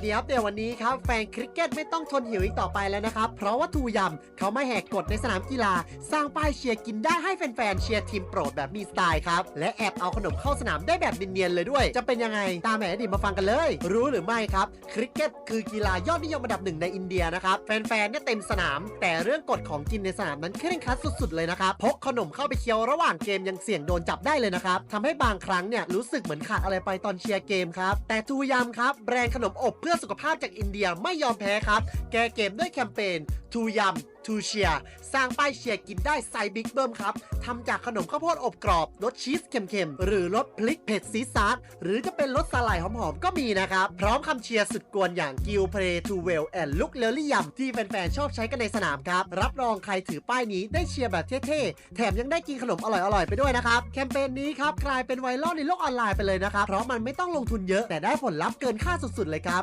เดียอัปเดตวันนี้ครับแฟนคริกเก็ตไม่ต้องทนหิวอีกต่อไปแล้วนะครับ เพราะว่าทูยำเขาไม่แหกกฎในสนามกีฬา สร้างป้ายเชียร์กินได้ให้แฟนๆเชียร์ทีมโปรดแบบมีสไตล์ครับ และแอบเอาขนมเข้าสนามได้แบบเนียนๆเลยด้วย จะเป็นยังไงตามแหมดิมาฟังกันเลย รู้หรือไม่ครับ คริกเก็ตคือกีฬายอดนิยมอันดับหนึ่งในอินเดียนะครับแฟนๆเนี่ยเต็มสนาม แต่เรื่องกฎของกินในสนามนั้นเคร่งครัดสุด ๆเลยนะครับพกขนมเข้าไปเคี้ยวระหว่างเกมยังเสี่ยงโดนจับได้เลยนะครับทำให้บางครั้งเนี่ยรู้สึกเหมือนขาดอะไรไปตอนเชียร์เกมครับแต่ทูยำครับแบรนด์ขนมอบพื่อสุขภาพจากอินเดียไม่ยอมแพ้ครับ แก้เกมด้วยแคมเปญทูยำทูเชียสร้างป้ายเชียร์กินได้ไซบิ๊กเบิ้มครับทำจากขนมข้าวโพดอบกรอบรสชีสเค็มๆ หรือรสพริกเผ็ดซีซาร์หรือจะเป็นรสสาหร่ายหอมๆ ก็มีนะครับ พร้อมคำเชียร์สุดกวนอย่างกิลเพลทูเวลแอนลุกเลอรี่ยำที่แฟนๆ ชอบใช้กันในสนามครับ รับรองใครถือป้ายนี้ได้เชียร์แบบเท่ๆ แถมยังได้กินขนมอร่อยๆ ไปด้วยนะครับ แคมเปญนี้ครับกลายเป็นไวรัลในโลกออนไลน์ไปเลยนะครับเพราะมันไม่ต้องลงทุนเยอะแต่ได้ผลลัพธ์เกินค่าสุดๆเลยครับ